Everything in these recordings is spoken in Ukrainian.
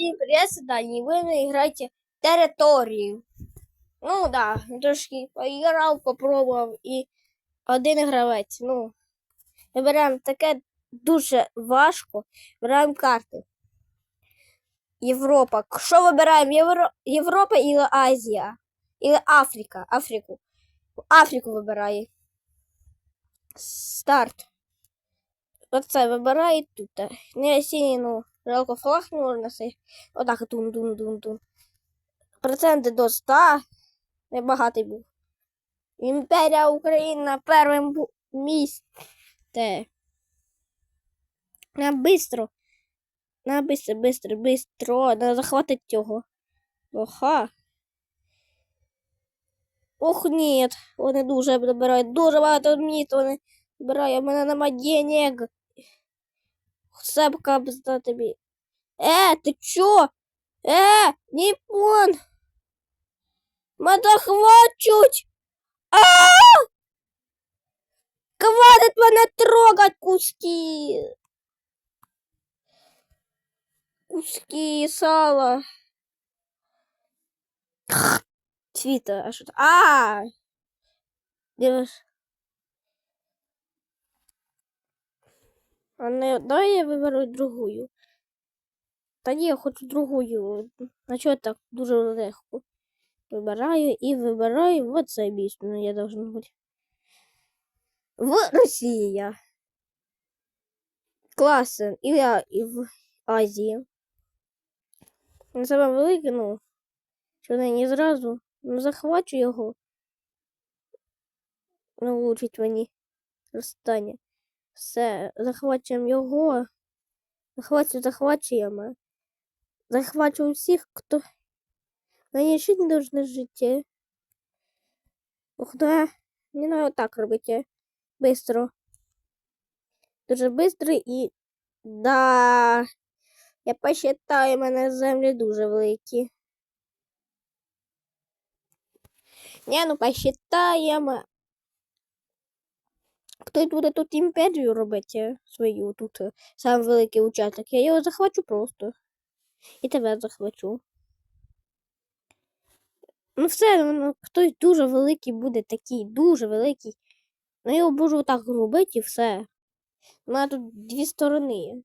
всім привіт, Дані. Ви не граєте територію. Ну да, трошки поіграв, попробував і один гравець. Ну, вибираємо таке дуже важко. Вибираємо карти. Європа. Що вибираємо? Євро... Європа і Азія? Или Африка. Африку. Африку вибирає. Старт. Оце вибирає тут. Не сіну жалко флаг можна си. Отак тун тун тун тун. Проценти до 100. Небагатий був. Імперія України на першому бу- місці. На бистро. На бистро, бистро, бистро. Надо захватити цього. Оха. Ох, ні. Вони дуже набирають. Дуже багато міст вони набирають. У мене нема денег. Сепка бзда тобі. Е, ти чо? Е, Ніпон! Мене захвачуть! А! Хватит мене трогать куски! Куски сала. Світа, а що це? А! Дивиш. А не давай я виберу другую. Та ні, я хочу другую. А чого так дуже легко? Вибираю і вибираю в це. Ну, я должен бути. В Росія. Класно. І, я, і в Азії. Не саме велике, ну. Що не, не зразу. Ну, захвачу його. Влучить мені розстання. Все, захвачуємо його. Захвачу, захвачуємо. Захвачу всіх, хто. Вони ще не должны жити. Ох, да. Не надо так робити. Быстро. Дуже быстро і. Да. Я посчитаю, в мене землі дуже великі. Не, ну посчитаємо. Хто буде тут імперію робити свою тут е, сам великий участок. Я його захвачу просто. І тебе захвачу. Ну все, ну, хтось дуже великий буде такий, дуже великий. Ну, я його можу так робити і все. У мене тут дві сторони.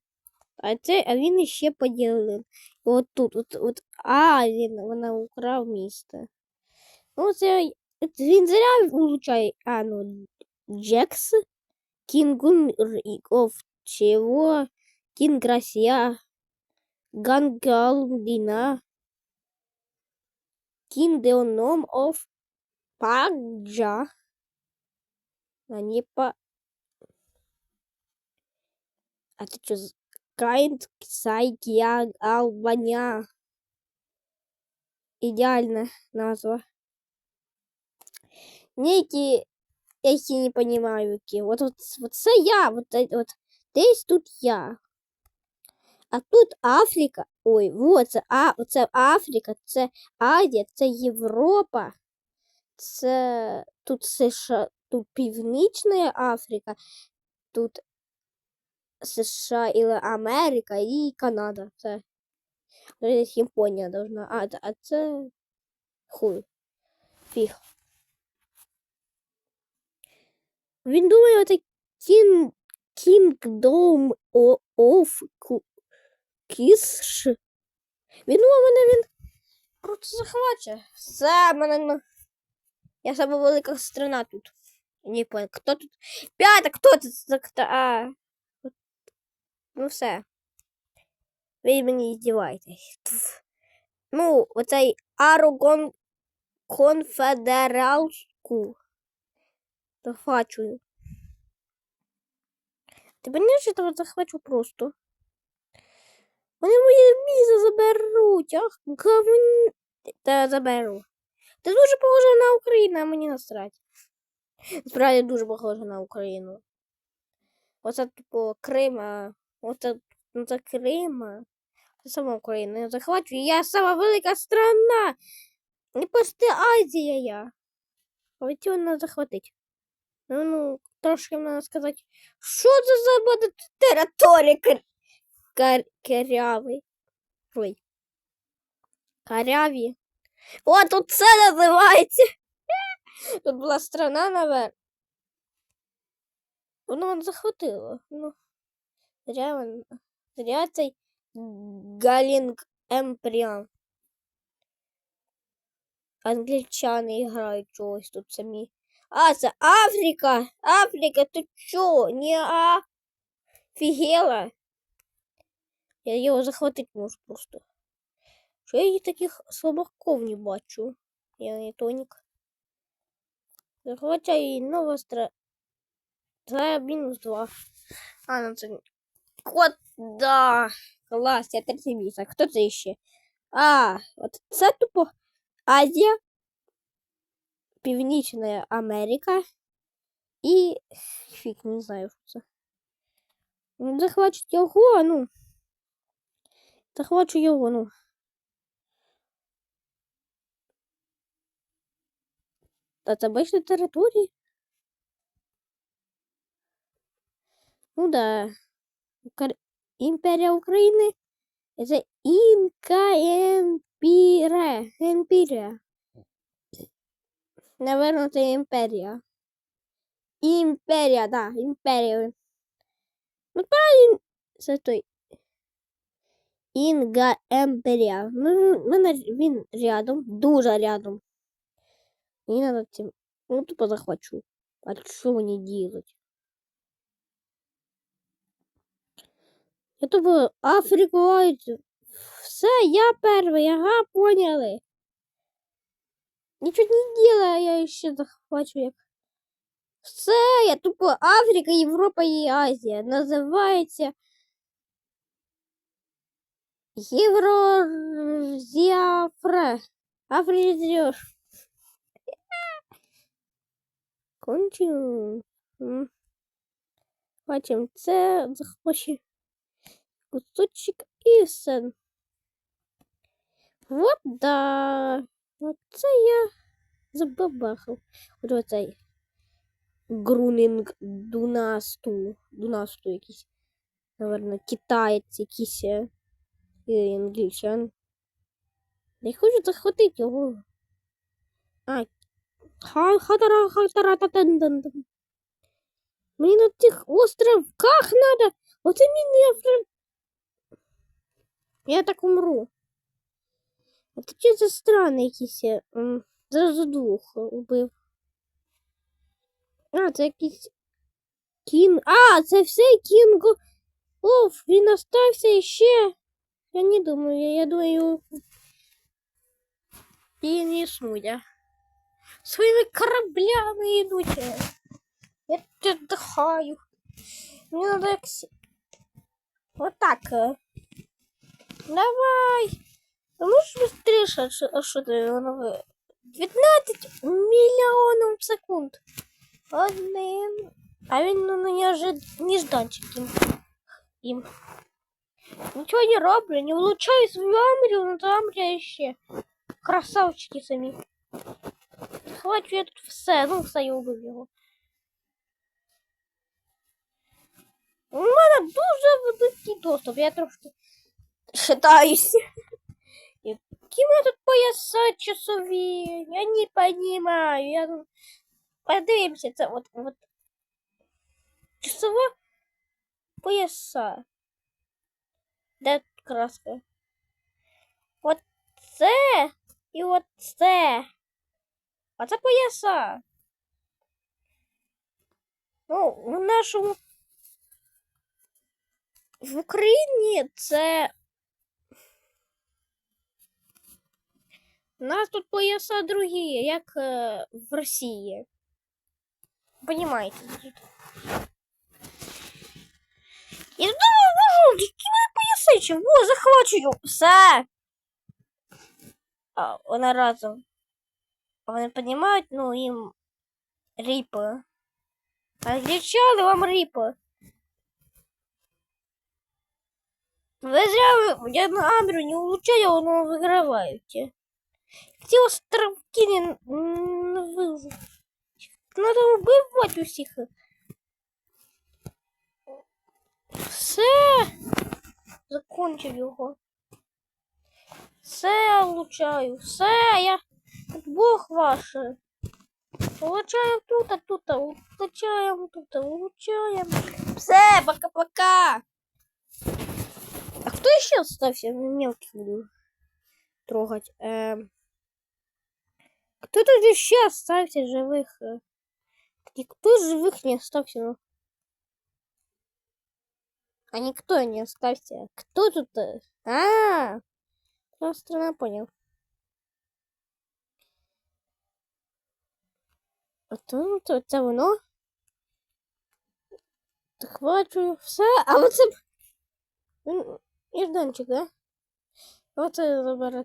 А це, а він іще поділив. От тут, от, от, а, він вона украв місто. Ну, це він зря влучає. А, ну, Джекс, Кінгун of чего, Кінграсія, Гангалдіна, Кіндеоном of Паджа. А не по... А ты что? Кайнд Сайкия Албаня. Идеальная назва. Некие, я их не понимаю, які. Вот, вот, вот це я, вот, е- вот десь тут я. А тут Африка. Ой, вот це, а, це Африка, це Азія, це Європа. Це тут США, тут Північна Африка, тут США і Америка і Канада. Це десь Японія должна. А, а це хуй. Фіг. Він думає, оце Кін... Kingdom of Kish. Він думає, мене він просто захваче. Все, мене. Я сама велика страна тут. Не понял, хто тут? П'ята, хто тут? А. Ну все. Ви мені здіваєтесь. Ну, оцей Арогон конфедералську. Захвачую. Тебе не тебе захвачу просто. Вони моє місце заберуть. Ах, говн... Та заберу. Ти дуже похожа на Україну, а мені насрать. Справді дуже похожа на Україну. Оце типу Крим, а оце, ну, це Крим, а це сама Україна. Я захвачу. Я сама велика страна. Не просто Азія я. Але цього треба захватити. Ну, ну, трошки треба сказати, що це за буде територія кер... керявий. Ой. Каряві. О, тут це називається. Тут була страна наверх. Воно мене захватило. Ну, зря, мен- зря цей Галінг Емпріан. Англічани грають чогось тут самі. А, це Африка! Африка, ти чо? Не офігела? Я його захватити можу просто. Що я таких слабаков не бачу? Я не тонік. Захвачаю нова стра... Це мінус два. А, ну це... Кот, да. Клас, я третє місце. Хто це ще? А, от це тупо Азія, Північна Америка і фіг, не знаю, що це. Ну, Захвачу його, ну. Захвачу його, ну. Та це території. Ну да. Укр- Імперія України. Це Інка Емпіре. Емпірія. Наверно, це імперія. Імперія, да, імперія. Ну, правильно, це той. Інга Емперія. Ну, мене він рядом, дуже рядом. Мені надо цим. Ну, тупо захвачу. А що мені делать? Я тупо Африку Все, я перший, ага, поняли. Нічого не делаю, я ще захвачу як. Все, я тупо Африка, Європа і Азія. Називається Єврозіафре. Афризіош. Кончено. М. Бачимо, це захоче кусочок і все. Вот да. Оце я забабахав. От оцей Грунінг Дунасту. Дунасту якийсь. Наверно, китаєць якийсь. е, І англічан. Я хочу захватити його. А, ха хатара хатара та тан Мені на цих островках надо. Оце мені остров. Я так умру. А ти чи за страни якісь? е, Зразу двох убив. А, це якийсь кін. А, це все кінго. Оф, він остався ще. Я не думаю, я, думаю. І не існує. Своїми кораблями йдуть. Я віддихаю. Мені надо Вот так. е. Давай. Ну ж быстріше, що, а що ти воно ви? 15 мільйонів секунд. Один. А він ну, не ожид... нежданчик їм. їм. Нічого не роблю, не влучаю свою амрію, но то амрія ще. Красавчики самі. Хвачу я тут все, ну все, я убив його. У мене дуже великий доступ, я трошки шатаюся. Які ми тут пояса часові? Я не понимаю. Я... тут- Подивимося, це от, от часова пояса. Тут краска? От це і от це. А це пояса. Ну, в нашому в Україні це. У нас тут пояса другі, як е, в Росії. Понимаете? Я думаю, можу, які мене пояси, чого захвачую? Все. А, вони разом. Вони розуміють, ну, їм ріпа. Англічани вам ріпа. Ви зря ви- я на Амбру не улучшаю, воно виграваєте. Ці островки не, не вижу. Надо вбивати усіх. Все. Закончив його. Все, получаю. Все, я тут Бог ваш. Получаем тут, а тут, а получаем тут, а получаем. Все, пока-пока. А кто еще остался? Мелких буду трогать. Эм... Кто тут еще остался живых? э? Никто живых не остался. Ну. А никто не остался. Кто тут? э? А, просто я понял. А то, то це воно. Захвачую все. А оце. Він- Ірданчик, да? Оце забере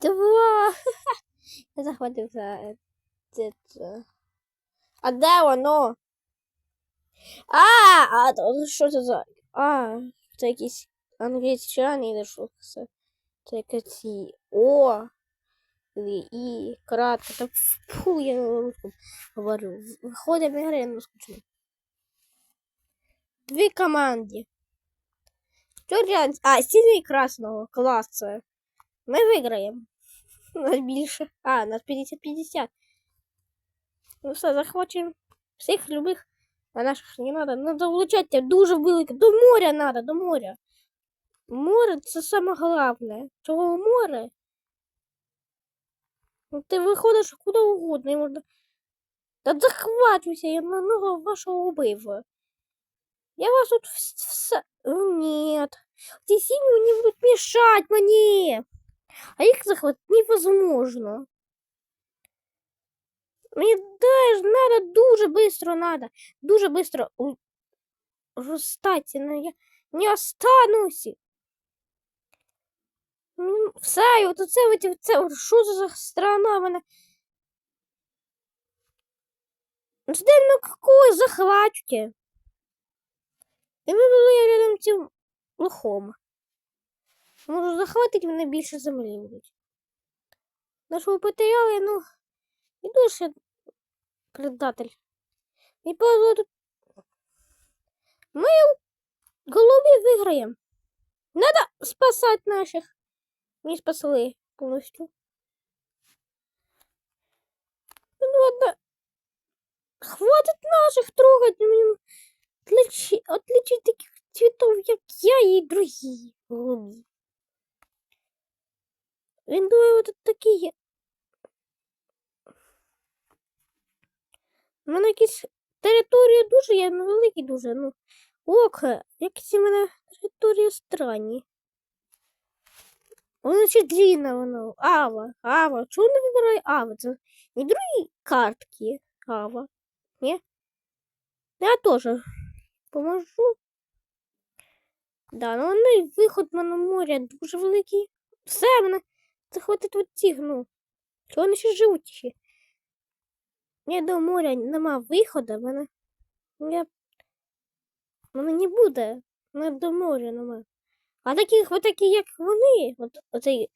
Два. Я захватив за це. це. А де воно? А, а що це за. А, це якісь англічани чи що це? Це якась і. І, кратко. Та фу, я русском говорю. Виходимо ігри на скучно. Дві команди. Чорня, а, синій красного класу. Ми виграємо. Нас більше. А, нас 50-50. Ну все, захвачуємо всіх любих. А наших не надо. Надо влучати дуже велике. До моря надо, до моря. Море це саме головне. Чого море? Ну, ти виходиш куди угодно, і можна. Та захвачуйся, я на ногу вашого убив. Я вас тут вс- все. О, Нет. Ці сіні вони будуть мішати мені. А їх захватити невозможно. Мені теж надо дуже быстро надо. Дуже быстро у- розстаться. Ну, я не останусь. Ну, Все, і от оце, от, це, от, що за страна мене? Ну, ну какое захвачуйте. І ми були рядом цим лохом. Можу захватити мене більше землі будуть. Нашого потеряли, ну, і дуже предатель. І тут. Ми в голові виграємо. Надо спасати наших. Не спасли повністю. Ну, ладно. Хватит наших трогать. Отличить таких цветов, як я і другі голубі. Він думає, тут такі є. У мене якісь території дуже, я невеликі дуже, ну. Ок, якісь у мене території странні. Воно ще длинна воно. Ава, Ава. Чого не вибирає Ава? Це не другі картки Ава. Ні? Я теж поможу. Да, ну виход на море дуже великий. Все, мене захватить от ці, ну. Чого вони ще живуть ще? Я до моря нема виходу, в мене. Я... Мене не буде. Мене до моря нема. А таких, от такі, як вони, от оцей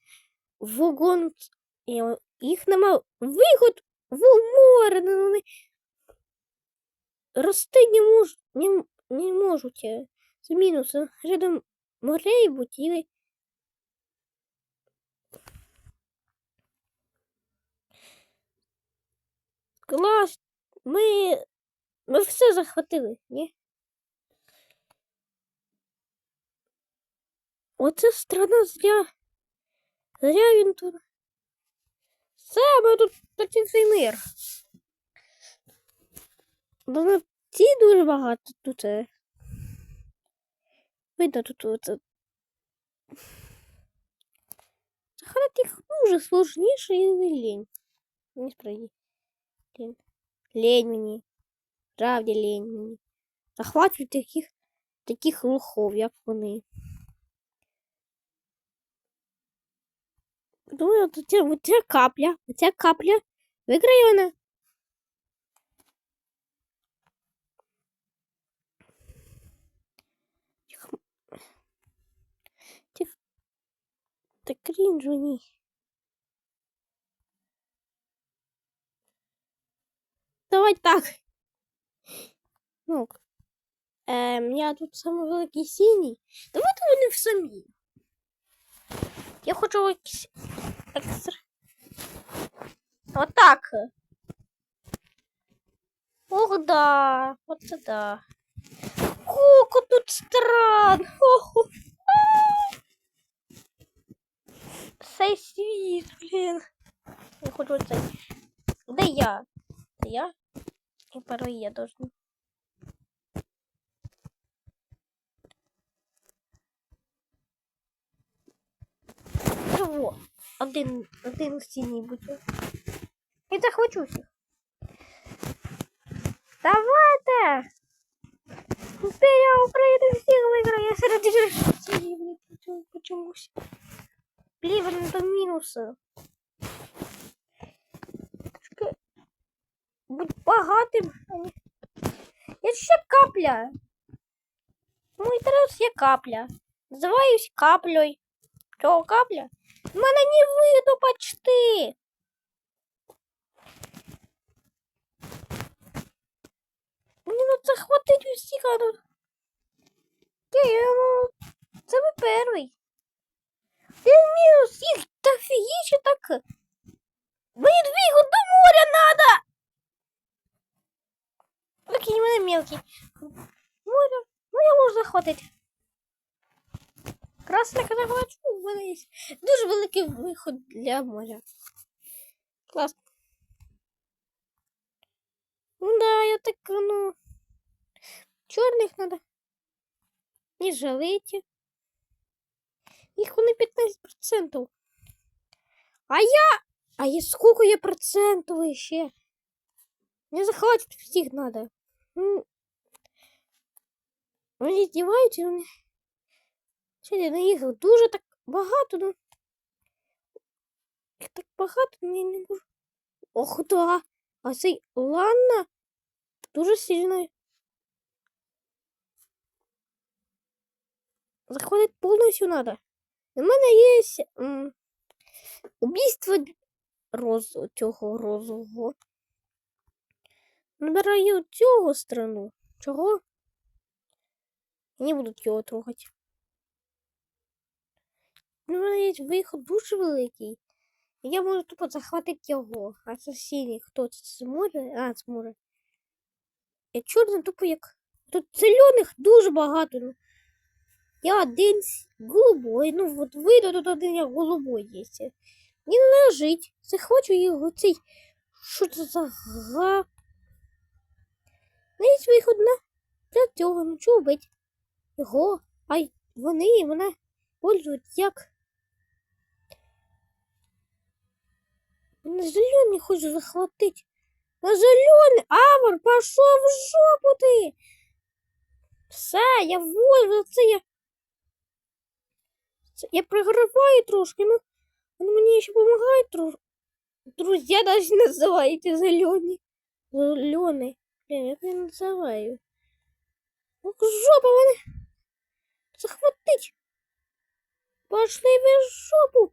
о- їх нема виход в море, ну вони рости не можуть, не, не можуть. Це мінус. Рядом морей будь клас. Ми, ми все захватили, ні? Оце страна зря. Зря він тут. Все, ми тут такий цей мир. Бо ці дуже багато тут. Видно тут оце. Захватити їх дуже сложніше і не лінь. Не справді. Лінь. Лень мені. Правді лень мені. Захвачують таких, таких лохов, як вони. Думаю, от ця, от ця капля, ця капля виграє вона. Тихо. Тихо. Та крінж Давай так. Ну. Ем, я тут самий великий синій. Давайте вони в самі. Я хочу якийсь екстра. Отак. Ох, да. Вот це да. Коко тут стран. Світ, блін. Я хочу цей. Де я? Це я? І порой я должен. Чого? Один, один синій буде. І захвачу всіх. Давайте! Імперія України всіх виграє серед Росії, блін, почему- почомусь. Блін, до мінуси. Трошки Будь багатим. Я ще капля. Мой інтерес є капля. Називаюсь каплею. Чого капля? В мене не видно почти. Мені ну це хватить усіх, ну. Це ви перший. Ти мінус їх та фігіше так. Мені двигу до моря надо. В мене мелкий. Море, ну я можу захватити. Красник захвачу, у мене є дуже великий виход для моря. Клас. Ну да, я так, ну. Чорних надо. І жалиті. Їх вони 15%. А я. А я сколько я процентов ще? Не захватить всіх надо. Ну, Вони здіваються, вони. Сьогодні на їх дуже так багато, ну. Їх так багато, ну не можу. Ох, да. А цей Ланна дуже сильно. Заходить повністю надо. У мене є убійство роз, цього розового. Набираю цього страну. Чого? Не будуть його трогати. Ну, мене є виход дуже великий. І Я можу тупо захватити його. А це синій хто це? Море? А, це море. Я чорний тупо як. Тут зелених дуже багато. Ну. Я один голубой. Ну от вийду тут один як голубой є. Він лежить. Захочу його цей. Що це за га? Ну, є виход на для цього. Ну чого бить? Його. А й вони мене пользують як. На зеленый хочешь захватить. На зеленый! Авар, пошел в жопу ты! Все, я вольна, це я. Це я програваю трошки, ну. Вони мені ще допомагають трошки. Друзья даже називаєте зелені. Зелений. Блін, як я називаю? Ох, жопа мене. Захватить. Пошли ви в жопу.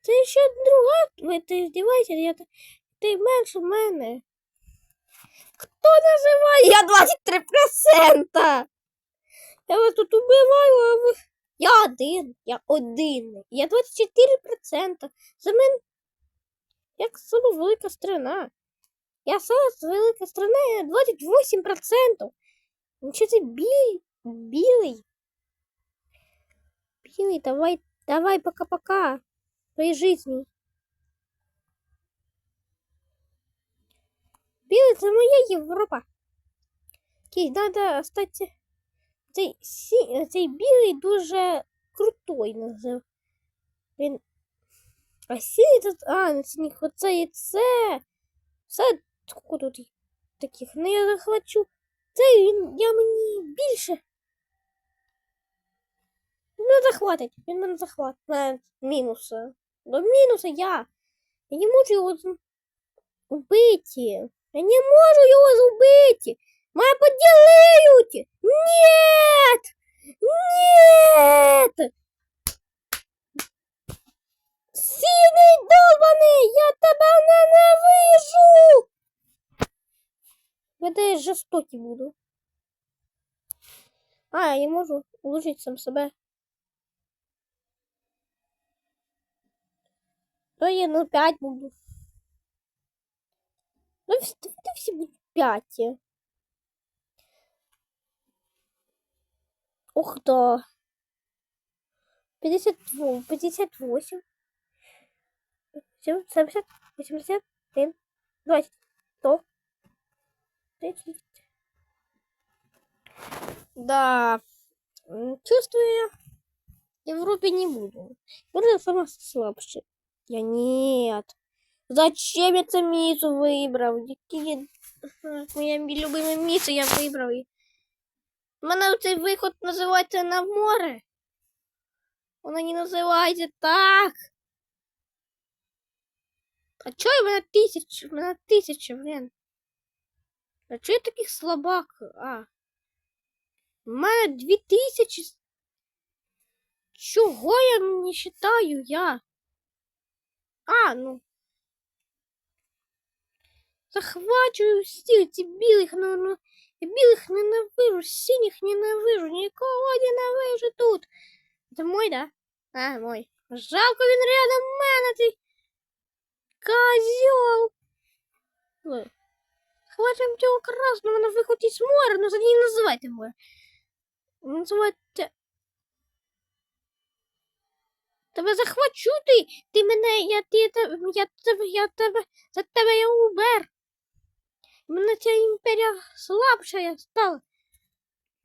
Це ще друга. Ви ти здіваєшся, я ти менше мене. Хто називає? Я 23%. Я вас тут убиваю, а ви. Я один. Я один. Я 24%. За мене. Як сама велика страна. Я сама велика страна, я 28%. Ну що це білий? Білий. Білий, давай, давай, пока-пока. Твоей жизни. Білий це моя Європа. Окей, треба стати. Цей, сі... цей білий дуже крутой назив. Він. А синій тут. А, на синіх оце і це. Все скільки тут таких. Ну я захвачу. Це я мені більше. Не захватить. Він мене захватить. На мінуси. До мінуса я. Я не можу його убити. Я не можу його зубити. Мене поділають. Нет! Нет! Синий долбаний! Я тебе ненавижу! Я теж жорстокий буду. А, я можу улучшити сам себе. То я на 5 буду. Ну, вс- давайте всі будуть 5. Ух да. 52, 58. 70, 81, 20, 100, 30. Да. М, Чувствую я. Я в Европе не буду. Буду сама слабше. Я нет. Зачем я це місце вибрав? Які Ах, моя мі- любиме місце я вибрав. І- У мене цей виход називається на море. Воно не називається так. А чого в мене тисяча? В мене тисяча, блін. А чого я такий слабак? А. У мене дві тисячі. Чого я не вважаю я? А, ну. Захвачую всі ці білих, ну, ну, білих ненавижу, синіх ненавижу, нікого ненавижу тут. Це мой, да? А, мой. Жалко він рядом мене, ти козьол. Ой. Хватим цього красного на виході з моря, ну це не називайте море. Називайте. Тебе захвачу ти. Ти мене, я, ти, те- я тебе, я тебе, за тебе я убер. Мене ця імперія слабша стала.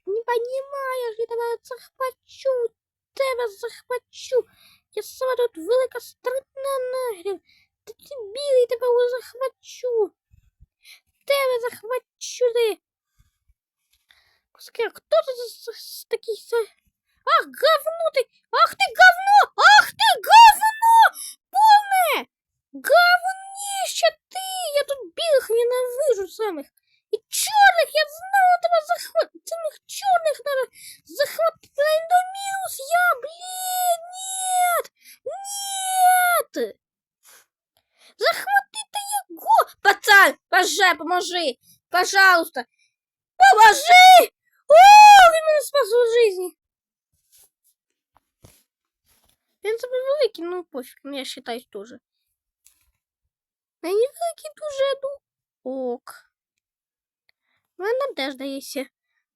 Не понимаєш, я тебе захвачу, тебе захвачу. Я сама тут велика стрітна нагрів. Ти ти білий, тебе захвачу. Тебе захвачу ти. Пускай, хто тут з- з- з такий за- Ах, говно ти! Ах ти говно! Ах ти говно! Повне! Говніще ти! Я тут білих ненавижу самих. І чорних, я знову тебе захват... Цих чорних надо захватити на Індоміус! Я, блін, нет! Нет! Захватити я його! Пацан, пожалуйста, поможи! Пожалуйста! Поможи! О, він мене спас у житті! Він себе великий, ну пофіг, ну я вважаю теж. А не великий дуже, ну ок. У мене надежда є. ще.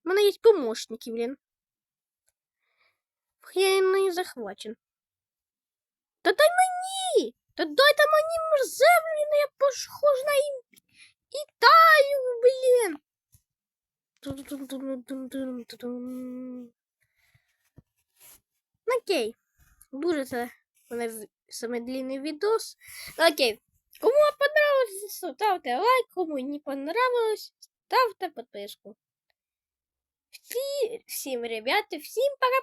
У мене є помощники, блін. Я не захвачен. Та дай мені! Та дайте мені землю, ну я похож на ім... Італію, блін. Ту-ду-дум-дум-дум-дум-дум-дум. Окей. Дуже це у нас саме длинний відос. Окей. Кому понравилось, ставте лайк, кому не понравилось, ставте подписку. Всі, всім, ребята, всім пока